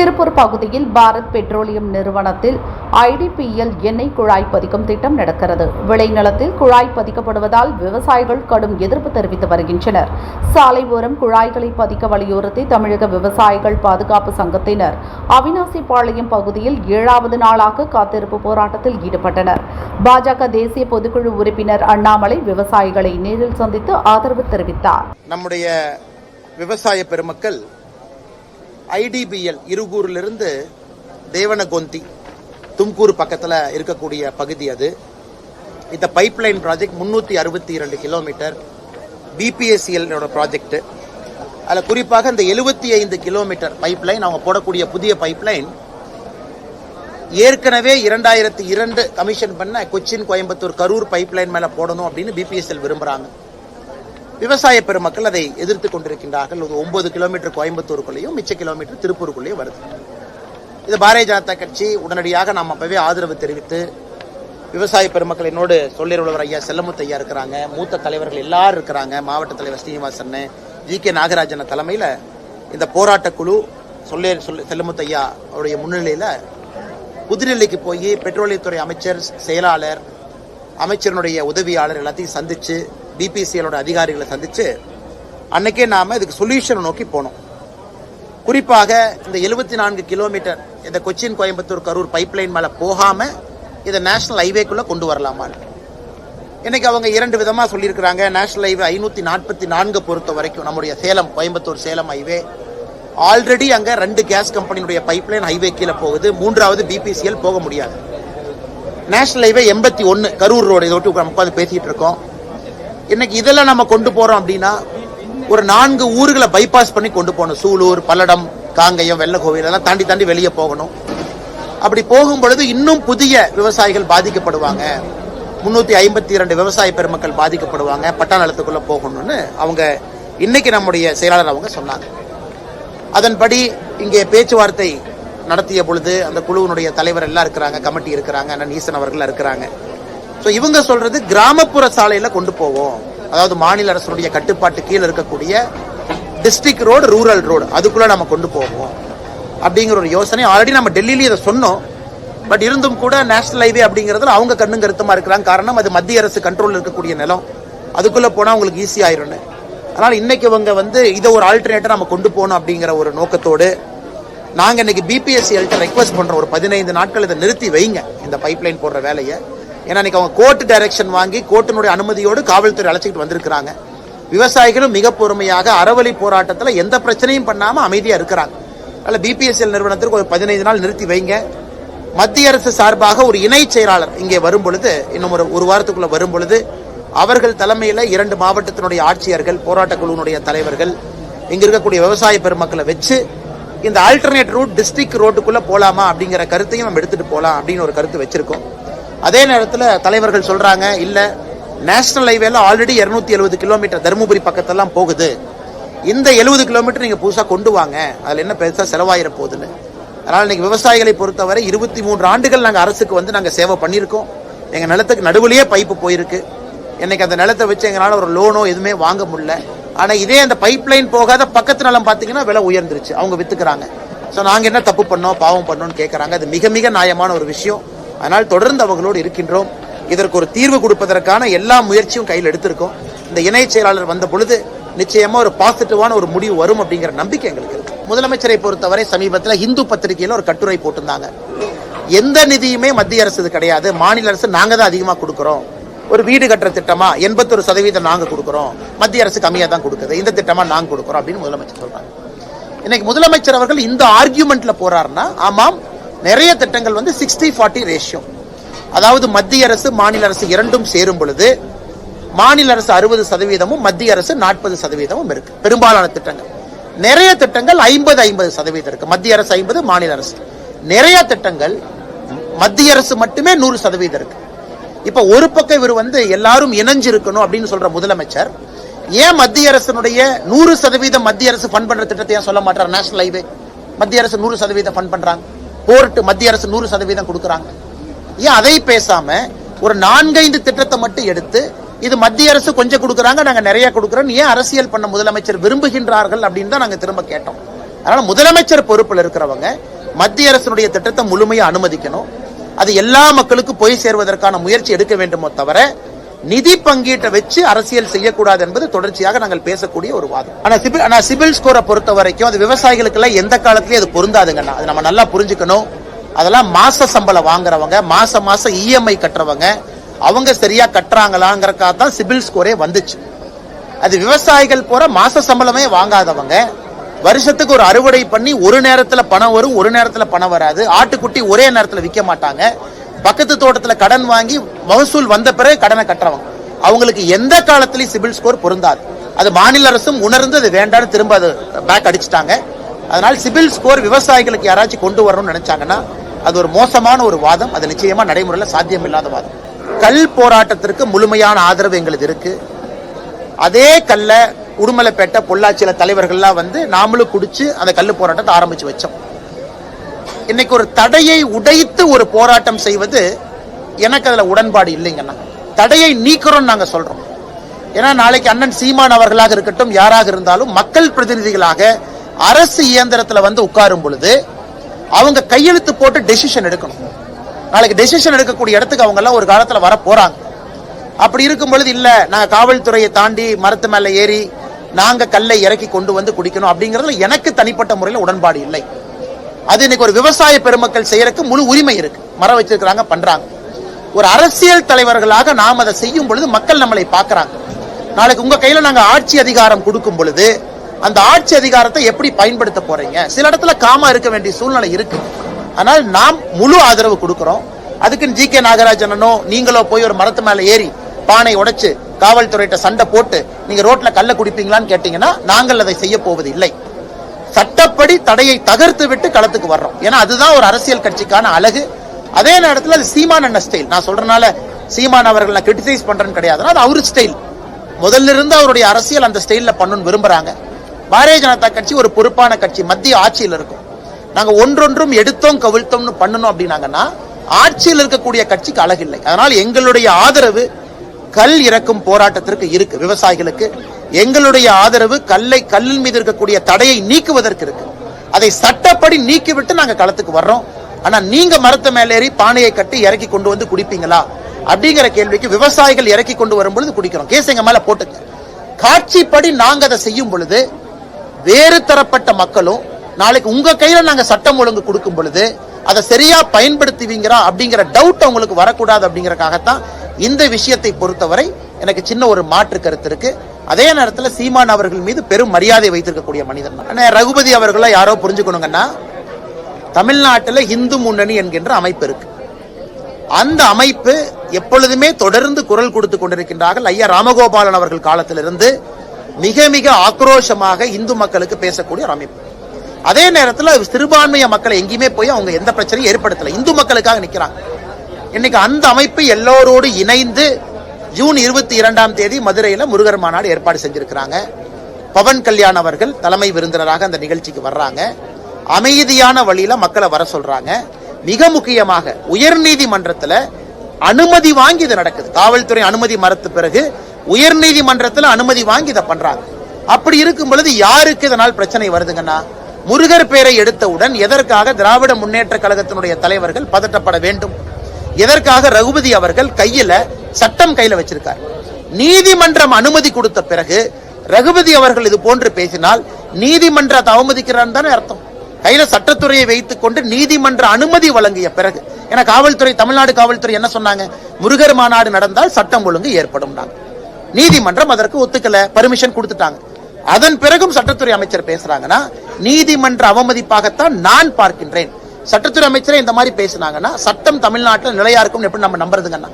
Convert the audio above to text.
திருப்பூர் பகுதியில் பாரத் பெட்ரோலியம் நிறுவனத்தில் ஐடிபிஎல் எண்ணெய் குழாய் பதிக்கும் திட்டம் நடக்கிறது. விளைநிலத்தில் குழாய் பதிக்கப்படுவதால் விவசாயிகள் கடும் எதிர்ப்பு தெரிவித்து வருகின்றனர். சாலை ஓரம் குழாய்களை பதிக்க வலியுறுத்தி தமிழக விவசாயிகள் பாதுகாப்பு சங்கத்தினர் அவினாசிபாளையம் பகுதியில் ஏழாவது நாளாக காத்திருப்பு போராட்டத்தில் ஈடுபட்டனர். பாஜக தேசிய பொதுக்குழு உறுப்பினர் அண்ணாமலை விவசாயிகளை நேரில் சந்தித்து ஆதரவு தெரிவித்தார். நம்முடைய விவசாய பெருமக்கள் ஐடிபிஎல் இருகூரிலிருந்து தேவனகொந்தி தும்கூர் பக்கத்தில் இருக்கக்கூடிய பகுதி அது. இந்த பைப்லைன் ப்ராஜெக்ட் முன்னூற்றி அறுபத்தி இரண்டு கிலோமீட்டர் பிபிஎஸ்சிஎல் ப்ராஜெக்ட் அதில் குறிப்பாக இந்த எழுபத்தி ஐந்து கிலோமீட்டர் பைப்லைன் அவங்க போடக்கூடிய புதிய பைப்லைன் ஏற்கனவே இரண்டாயிரத்தி இரண்டு கமிஷன் பண்ண கொச்சின் கோயம்புத்தூர் கரூர் பைப்லைன் மேலே போடணும் அப்படின்னு பிபிஎஸ்எல் விரும்புகிறாங்க விவசாய பெருமக்கள் அதை எதிர்த்து கொண்டிருக்கின்றார்கள். ஒரு ஒன்பது கிலோமீட்டர் கோயம்புத்தூருக்குள்ளேயும் மிச்ச கிலோமீட்டர் திருப்பூருக்குள்ளேயும் வருது. இது பாரதிய ஜனதா கட்சி உடனடியாக நாம் அப்பவே ஆதரவு தெரிவித்து விவசாய பெருமக்கள் என்னோடு சொல்லியுள்ளவர் ஐயா செல்லமுத்து ஐயா இருக்கிறாங்க மூத்த தலைவர்கள் எல்லாரும் இருக்கிறாங்க மாவட்ட தலைவர் ஸ்ரீனிவாசன் ஜி கே நாகராஜன் தலைமையில் இந்த போராட்ட குழு சொல்லே சொல்லு செல்லமுத்து ஐயா அவருடைய முன்னிலையில் புதுடெல்லிக்கு போய் பெட்ரோலியத்துறை அமைச்சர் செயலாளர் அமைச்சரனுடைய உதவியாளர் எல்லாத்தையும் சந்திச்சு பிபிசிஎலோட அதிகாரிகளை சந்திச்சு அன்னைக்கே நாம இதுக்கு சொல்யூஷனை நோக்கி போனோம். குறிப்பாக இந்த எழுபத்தி நான்கு கிலோமீட்டர் இந்த கொச்சின் கோயம்புத்தூர் கரூர் பைப்லைன் மேலே போகாம இதை நேஷனல் ஹைவேக்குள்ள கொண்டு வரலாமான்னு இன்னைக்கு அவங்க இரண்டு விதமா சொல்லியிருக்கிறாங்க. நேஷனல் ஹைவே ஐநூத்தி நாற்பத்தி நான்கு பொறுத்த வரைக்கும் நம்முடைய சேலம் கோயம்புத்தூர் சேலம் ஹைவே ஆல்ரெடி அங்க ரெண்டு கேஸ் கம்பெனியுடைய பைப்லைன் ஹைவே கீழே போகுது. மூன்றாவது பிபிசிஎல் போக முடியாது. நேஷனல் ஹைவே எண்பத்தி ஒன்னு கரூர் ரோடு இதை விட்டு உட்காந்து பேசிட்டு இருக்கோம். இன்னைக்கு இதெல்லாம் நம்ம கொண்டு போறோம் அப்படின்னா ஒரு நான்கு ஊர்களை பைபாஸ் பண்ணி கொண்டு போகணும். சூலூர் பல்லடம் காங்கயம் வெள்ளக்கோவில் எல்லாம் தாண்டி தாண்டி வெளியே போகணும். அப்படி போகும் பொழுது இன்னும் புதிய விவசாயிகள் பாதிக்கப்படுவாங்க. முன்னூத்தி ஐம்பத்தி இரண்டு விவசாய பெருமக்கள் பாதிக்கப்படுவாங்க. பட்டா நிலத்துக்குள்ள போகணும்னு அவங்க இன்னைக்கு நம்முடைய செயலாளர் அவங்க சொன்னாங்க. அதன்படி இங்கே பேச்சுவார்த்தை நடத்திய பொழுது அந்த குழுவினுடைய தலைவர் எல்லாம் இருக்கிறாங்க கமிட்டி இருக்கிறாங்க அண்ணன் ஈசன் அவர்கள் இருக்கிறாங்க. ஸோ இவங்க சொல்றது கிராமப்புற சாலையில கொண்டு போவோம். அதாவது மாநில அரசுடைய கட்டுப்பாட்டு கீழே இருக்கக்கூடிய டிஸ்ட்ரிக்ட் ரோடு ரூரல் ரோடு அதுக்குள்ள நம்ம கொண்டு போவோம். அப்படிங்கிற ஒரு யோசனை. ஆல்ரெடி நம்ம டெல்லியிலேயே இதை சொன்னோம். பட் இருந்தும் கூட நேஷனல் ஹைவே அப்படிங்கிறதுல அவங்க கண்ணும் கருத்துமா இருக்கிறாங்க. காரணம் அது மத்திய அரசு கண்ட்ரோலில் இருக்கக்கூடிய நிலம். அதுக்குள்ளே போனால் அவங்களுக்கு ஈஸி ஆயிரும்னு. அதனால் இன்னைக்கு இவங்க வந்து இதை ஒரு ஆல்டர்னேட்டாக நம்ம கொண்டு போகணும் அப்படிங்கிற ஒரு நோக்கத்தோடு நாங்க இன்னைக்கு பிபிஎஸ்சிஎல்ட்ட ரெக்வஸ்ட் பண்ணுறோம் ஒரு பதினைந்து நாட்கள் இதை நிறுத்தி வைங்க. இந்த பைப்லைன் போடுற வேலையை. ஏன்னா இன்றைக்கி அவங்க கோர்ட் டைரக்ஷன் வாங்கி கோர்ட்டினுடைய அனுமதியோடு காவல்துறை அழைச்சிட்டு வந்திருக்கிறாங்க. விவசாயிகளும் மிக பொறுமையாக அறவழி போராட்டத்தில் எந்த பிரச்சனையும் பண்ணாமல் அமைதியாக இருக்கிறாங்க. அதில் பிபிஎஸ்எல் நிறுவனத்திற்கு ஒரு பதினைந்து நாள் நிறுத்தி வைங்க. மத்திய அரசு சார்பாக ஒரு இணை செயலாளர் இங்கே வரும் பொழுது இன்னும் ஒரு ஒரு வாரத்துக்குள்ள வரும் பொழுது அவர்கள் தலைமையில் இரண்டு மாவட்டத்தினுடைய ஆட்சியர்கள் போராட்ட குழுவினுடைய தலைவர்கள் இங்கே இருக்கக்கூடிய விவசாய பெருமக்களை வச்சு இந்த ஆல்டர்னேட் ரூட் டிஸ்ட்ரிக்ட் ரோட்டுக்குள்ளே போகலாமா அப்படிங்கிற கருத்தையும் நம்ம எடுத்துகிட்டு போகலாம் அப்படின்னு ஒரு கருத்து வச்சிருக்கோம். அதே நேரத்தில் தலைவர்கள் சொல்கிறாங்க இல்லை நேஷனல் ஹைவேல ஆல்ரெடி இரநூத்தி எழுபது கிலோமீட்டர் தருமபுரி பக்கத்தெல்லாம் போகுது. இந்த எழுபது கிலோமீட்டர் நீங்கள் புதுசாக கொண்டு வாங்க. அதில் என்ன பெருசாக செலவாயிர போகுதுன்னு. அதனால் இன்னைக்கு விவசாயிகளை பொறுத்தவரை இருபத்தி மூன்று ஆண்டுகள் நாங்கள் அரசுக்கு வந்து நாங்கள் சேவை பண்ணியிருக்கோம். எங்கள் நிலத்துக்கு நடுவுலேயே பைப்பு போயிருக்கு. இன்னைக்கு அந்த நிலத்தை வச்சு எங்களால் ஒரு லோனோ எதுவுமே வாங்க முடியல. ஆனால் இதே அந்த பைப் லைன் போகாத பக்கத்து நிலம் பார்த்தீங்கன்னா விலை உயர்ந்துருச்சு. அவங்க விற்றுக்கிறாங்க ஸோ நாங்கள் என்ன தப்பு பண்ணோம் பாவம் பண்ணோம்னு கேட்குறாங்க அது மிக மிக நியாயமான ஒரு விஷயம். அதனால் தொடர்ந்து அவங்களோடு இருக்கின்றோம். இதற்கு ஒரு தீர்வு கொடுப்பதற்கான எல்லா முயற்சியும் கையில் எடுத்திருக்கோம். இந்த இணை செயலாளர் வந்த பொழுது நிச்சயமா ஒரு பாசிட்டிவான ஒரு முடிவு வரும் அப்படிங்கிற நம்பிக்கை எங்களுக்கு இருக்கு. முதலமைச்சரை பொறுத்தவரை சமீபத்தில் இந்து பத்திரிகையில ஒரு கட்டுரை போட்டிருந்தாங்க. எந்த நிதியுமே மத்திய அரசு இது கிடையாது. மாநில அரசு நாங்க தான் அதிகமா கொடுக்குறோம். ஒரு வீடு கட்டுற திட்டமா எண்பத்தொரு சதவீதம் நாங்க கொடுக்குறோம். மத்திய அரசு கம்மியா தான் கொடுக்குது. இந்த திட்டமா நாங்க கொடுக்குறோம் அப்படின்னு முதலமைச்சர் சொல்றாங்க. இன்னைக்கு முதலமைச்சர் அவர்கள் இந்த ஆர்கியூமெண்ட்ல போறாருன்னா ஆமாம் நிறைய திட்டங்கள் வந்து சிக்ஸ்டி ஃபார்ட்டி ரேஷியோ அதாவது மத்திய அரசு மாநில அரசு இரண்டும் சேரும் பொழுது மாநில அரசு அறுபது சதவீதமும் மத்திய அரசு நாற்பது சதவீதமும் இருக்கு. பெரும்பாலான திட்டங்கள். நிறைய திட்டங்கள் ஐம்பது ஐம்பது சதவீதம் இருக்கு. மத்திய அரசு ஐம்பது மாநில அரசு. நிறைய திட்டங்கள் மத்திய அரசு மட்டுமே நூறு சதவீதம் இருக்கு. இப்ப ஒரு பக்கம் இவர் வந்து எல்லாரும் இணைஞ்சிருக்கணும் அப்படின்னு சொல்ற முதலமைச்சர் ஏன் மத்திய அரசினுடைய நூறு சதவீதம் மத்திய அரசு ஃபண்ட் பண்ற திட்டத்தை ஏன் சொல்ல மாட்டார்? நேஷனல் ஹைவே மத்திய அரசு நூறு சதவீதம் ஃபண்ட் பண்றாங்க. போர்ட்டு மத்திய அரசு நூறு சதவீதம் கொடுக்குறாங்க. ஏன் அதை பேசாம ஒரு நான்கைந்து திட்டத்தை மட்டும் எடுத்து இது மத்திய அரசு கொஞ்சம் கொடுக்குறாங்க நாங்க நிறைய கொடுக்குறோம். ஏன் அரசியல் பண்ண முதலமைச்சர் விரும்புகின்றார்கள் அப்படின்னு தான் நாங்க திரும்ப கேட்டோம். அதனால முதலமைச்சர் பொறுப்பில் இருக்கிறவங்க மத்திய அரசினுடைய திட்டத்தை முழுமையா அனுமதிக்கணும். அது எல்லா மக்களுக்கும் போய் சேர்வதற்கான முயற்சி எடுக்க வேண்டுமோ தவிர நிதி பங்கீட்டை வச்சு அரசியல் செய்யக்கூடாது என்பது தொடர்ச்சியாக நாங்கள் பேசக்கூடிய ஒரு வாதம். ஆனா சிபில் ஆனா சிபில் ஸ்கோரை பொறுத்த வரைக்கும் அது விவசாயிகளுக்கு எல்லாம் எந்த காலத்திலயும் அது பொருந்தாதுங்கண்ணா. அது நம்ம நல்லா புரிஞ்சுக்கணும். அதெல்லாம் மாச சம்பளம் வாங்குறவங்க மாச மாசம் இஎம்ஐ கட்டுறவங்க அவங்க சரியா கட்டுறாங்களாங்கிறக்காக தான் சிபில் ஸ்கோரே வந்துச்சு. அது விவசாயிகள் போற மாச சம்பளமே வாங்காதவங்க. வருஷத்துக்கு ஒரு அறுவடை பண்ணி ஒரு நேரத்துல பணம் வரும் ஒரு நேரத்துல பணம் வராது. ஆட்டுக்குட்டி ஒரே நேரத்துல விற்க மாட்டாங்க. பக்கத்து தோட்டத்தில் கடன் வாங்கி மகசூல் வந்த பிறகு கடனை கட்டுறவங்க. அவங்களுக்கு எந்த காலத்திலையும் சிபில் ஸ்கோர் பொருந்தாது. அது மாநில அரசும் உணர்ந்து அது வேண்டாம்னு திரும்ப அது பேக் அடிச்சிட்டாங்க. அதனால் சிபில் ஸ்கோர் விவசாயிகளுக்கு யாராச்சும் கொண்டு வரணும்னு நினைச்சாங்கன்னா அது ஒரு மோசமான ஒரு வாதம். அது நிச்சயமா நடைமுறையில் சாத்தியம் இல்லாத வாதம். கல் போராட்டத்திற்கு முழுமையான ஆதரவு எங்களுக்கு இருக்கு. அதே கல்ல உடுமலைப்பேட்டை பொள்ளாச்சியில தலைவர்கள்லாம் வந்து நாமளும் குடிச்சு அந்த கல் போராட்டத்தை ஆரம்பிச்சு வச்சோம். இன்னைக்கு ஒரு தடையை உடைத்து ஒரு போராட்டம் செய்வது எனக்கு அதில் உடன்பாடு இல்லைங்கண்ணா தடையை நீக்கிறோம் நாங்கள் சொல்றோம். ஏன்னா நாளைக்கு அண்ணன் சீமான் அவர்களாக இருக்கட்டும் யாராக இருந்தாலும் மக்கள் பிரதிநிதிகளாக அரசு இயந்திரத்தில் வந்து உட்காரும் பொழுது அவங்க கையெழுத்து போட்டு டெசிஷன் எடுக்கணும். நாளைக்கு டெசிஷன் எடுக்கக்கூடிய இடத்துக்கு அவங்க எல்லாம் ஒரு காலத்தில் வர போறாங்க. அப்படி இருக்கும் பொழுது இல்ல நாங்க காவல்துறையை தாண்டி மரத்து மேல ஏறி நாங்க கல்லை இறக்கி கொண்டு வந்து குடிக்கணும். அப்படிங்கறதுல எனக்கு தனிப்பட்ட முறையில் உடன்பாடு இல்லை. அது இன்னைக்கு ஒரு விவசாய பெருமக்கள் செய்யறதுக்கு முழு உரிமை இருக்கு. மரம் வச்சிருக்கிறாங்க பண்றாங்க. ஒரு அரசியல் தலைவர்களாக நாம் அதை செய்யும் பொழுது மக்கள் நம்மளை பார்க்கறாங்க. நாளைக்கு உங்க கையில நாங்க ஆட்சி அதிகாரம் கொடுக்கும் பொழுது அந்த ஆட்சி அதிகாரத்தை எப்படி பயன்படுத்த போறீங்க? சில இடத்துல காமா இருக்க வேண்டிய சூழ்நிலை இருக்கு. ஆனால் நாம் முழு ஆதரவு கொடுக்கிறோம். அதுக்குன்னு ஜி கே நாகராஜனோ நீங்களோ போய் ஒரு மரத்து மேல ஏறி பானை உடைச்சு காவல்துறையிட்ட சண்டை போட்டு நீங்க ரோட்ல கல்ல குடிப்பீங்களான்னு கேட்டீங்கன்னா நாங்கள் அதை செய்ய போவது இல்லை சட்டப்படி தடையை தகர்த்து விட்டு களத்துக்கு வர்றோம். ஏன்னா அதுதான் ஒரு அரசியல் கட்சிக்கான அழகு. அதே நேரத்தில் அது சீமான் ஸ்டைல் நான் சொல்றதுனால சீமான் அவர்கள் நான் கிரிட்டிசைஸ் பண்றேன்னு கிடையாது. அது அவரு ஸ்டைல் முதல்ல இருந்து அவருடைய அரசியல் அந்த ஸ்டைலில் பண்ணணும்னு விரும்புறாங்க. பாரதிய ஜனதா கட்சி ஒரு பொறுப்பான கட்சி. மத்திய ஆட்சியில் இருக்கும். நாங்கள் ஒன்றொன்றும் எடுத்தோம் கவிழ்த்தோம்னு பண்ணணும் அப்படின்னாங்கன்னா ஆட்சியில் இருக்கக்கூடிய கட்சிக்கு அழகில்லை. அதனால் எங்களுடைய ஆதரவு கல் இறக்கும் போராட்டத்திற்கு இருக்கு விவசாயிகளுக்கு. எங்களுடைய ஆதரவு கல்லை கல்லின் மீது இருக்கக்கூடிய தடையை நீக்குவதற்கு இருக்கு. அதை சட்டப்படி நீக்கிவிட்டு நாங்க களத்துக்கு வர்றோம். ஆனா நீங்க மரத்த மேலேறி பானையை கட்டி இறக்கி கொண்டு வந்து குடிப்பீங்களா? அப்படிங்கிற கேள்விக்கு விவசாயிகள் இறக்கி கொண்டு வரும் பொழுது குடிக்கிறோம். கேஸ் எங்க மேல போட்டுங்க காட்சிப்படி நாங்க அதை செய்யும் பொழுது வேறு தரப்பட்ட மக்களும் நாளைக்கு உங்க கையில நாங்க சட்டம் ஒழுங்கு கொடுக்கும் பொழுது அதை சரியா பயன்படுத்துவீங்கிறா அப்படிங்கிற டவுட் அவங்களுக்கு வரக்கூடாது அப்படிங்கறக்காகத்தான் இந்த விஷயத்தை பொறுத்தவரை எனக்கு சின்ன ஒரு மாற்று கருத்து இருக்கு. அதே நேரத்தில் சீமான் அவர்கள் மீது பெரும் மரியாதை வைத்திருக்கக்கூடிய மனிதன் தான். அண்ணே, ரகுபதி அவர்களை யாரோ புரிஞ்சுக்கணுங்கன்னா தமிழ்நாட்டில் இந்து முன்னணி என்கின்ற அமைப்பு இருக்கு. அந்த அமைப்பு எப்பொழுதுமே தொடர்ந்து குரல் கொடுத்து கொண்டிருக்கின்றார்கள். ஐயா ராமகோபாலன் அவர்கள் காலத்திலிருந்து மிக மிக ஆக்ரோஷமாக இந்து மக்களுக்கு பேசக்கூடிய ஒரு அமைப்பு. அதே நேரத்தில் சிறுபான்மைய மக்களை எங்கேயுமே போய் அவங்க எந்த பிரச்சனையும் ஏற்படுத்தலை. இந்து மக்களுக்காக நிற்கிறாங்க இன்னைக்கு அந்த அமைப்பு எல்லோரோடு இணைந்து ஜூன் இருபத்தி இரண்டாம் தேதி மதுரையில் முருகர் மாநாடு ஏற்பாடு செஞ்சிருக்கிறாங்க. பவன் கல்யாண் அவர்கள் தலைமை விருந்தினராக அந்த நிகழ்ச்சிக்கு வர்றாங்க. அமைதியான வழியில மக்களை வர சொல்றாங்க. மிக முக்கியமாக உயர்நீதிமன்றத்தில் அனுமதி வாங்கி இது நடக்குது. காவல்துறை அனுமதி மறுத்த பிறகு உயர்நீதிமன்றத்தில் அனுமதி வாங்கி இதை பண்றாங்க. அப்படி இருக்கும் பொழுது யாருக்கு இதனால் பிரச்சனை வருதுங்கன்னா? முருகர் பேரை எடுத்தவுடன் எதற்காக திராவிட முன்னேற்ற கழகத்தினுடைய தலைவர்கள் பதட்டப்பட வேண்டும்? எதற்காக ரகுபதி அவர்கள் கையில சட்டம் கையில வச்சிருக்கார். நீதிமன்றம் அனுமதி கொடுத்த பிறகு ரகுபதி அவர்கள் இது போன்று பேசினால் நீதிமன்றத்தை அவமதிக்கிறான்னு தானே அர்த்தம். கையில சட்டத்துறையை வைத்துக் கொண்டு நீதிமன்ற அனுமதி வழங்கிய பிறகு ஏன்னா காவல்துறை தமிழ்நாடு காவல்துறை என்ன சொன்னாங்க? முருகர் மாநாடு நடந்தால் சட்டம் ஒழுங்கு ஏற்படும் நீதிமன்றம் அதற்கு ஒத்துக்கல பர்மிஷன் கொடுத்துட்டாங்க. அதன் பிறகும் சட்டத்துறை அமைச்சர் பேசுறாங்கன்னா நீதிமன்ற அவமதிப்பாகத்தான் நான் பார்க்கின்றேன். சட்டத்துறை அமைச்சரே இந்த மாதிரி பேசுனாங்கன்னா சட்டம் தமிழ்நாட்டில் நிலையா இருக்கும் எப்படி நம்ம நம்புறதுங்கண்ணா?